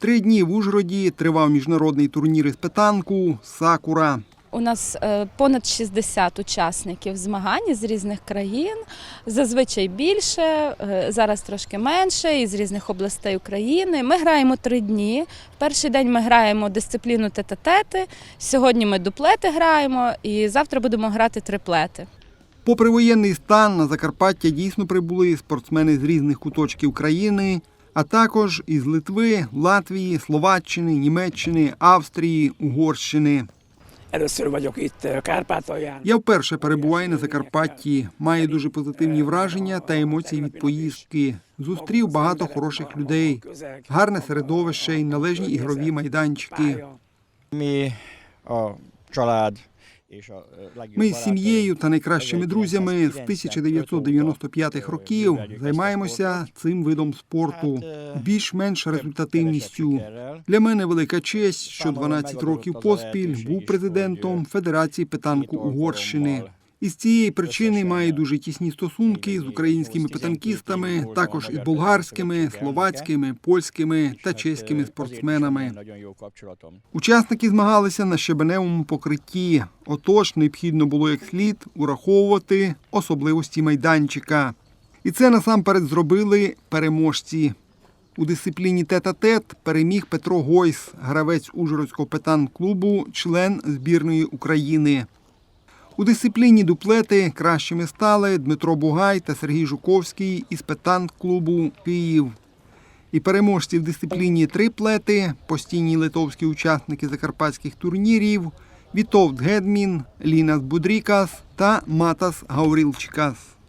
Три дні в Ужгороді тривав міжнародний турнір із петанку Сакура. У нас е, понад 60 учасників змагань з різних країн. Зазвичай більше, е, зараз трошки менше, із різних областей України. Ми граємо три дні. Перший день ми граємо дисципліну тет-а-тети, Сьогодні ми дуплети граємо, і завтра будемо грати триплети. Попри воєнний стан, на Закарпаття дійсно прибули спортсмени з різних куточків країни, а також із Литви, Латвії, Словаччини, Німеччини, Австрії, Угорщини. Я вперше перебуваю на Закарпатті, маю дуже позитивні враження та емоції від поїздки. Зустрів багато хороших людей, гарне середовище й належні ігрові майданчики. Mi a Ми з сім'єю та найкращими друзями з 1995 років займаємося цим видом спорту, більш-менш результативністю. Для мене велика честь, що 12 років поспіль був президентом Федерації питанку Угорщини. І з цієї причини маю дуже тісні стосунки з українськими петанкістами, також із болгарськими, словацькими, польськими та чеськими спортсменами. Учасники змагалися на щебеневому покритті, отож необхідно було як слід ураховувати особливості майданчика. І це насамперед зробили переможці. У дисципліні тет-а-тет переміг Петро Гойс, гравець Ужгородського петан-клубу, член збірної України. У дисципліні дуплети кращими стали Дмитро Бугай та Сергій Жуковський із петанк-клубу Київ. І переможці в дисципліні триплети, постійні литовські учасники закарпатських турнірів Вітовт Гедмін, Лінас Будрікас та Матас Гаурілчикас.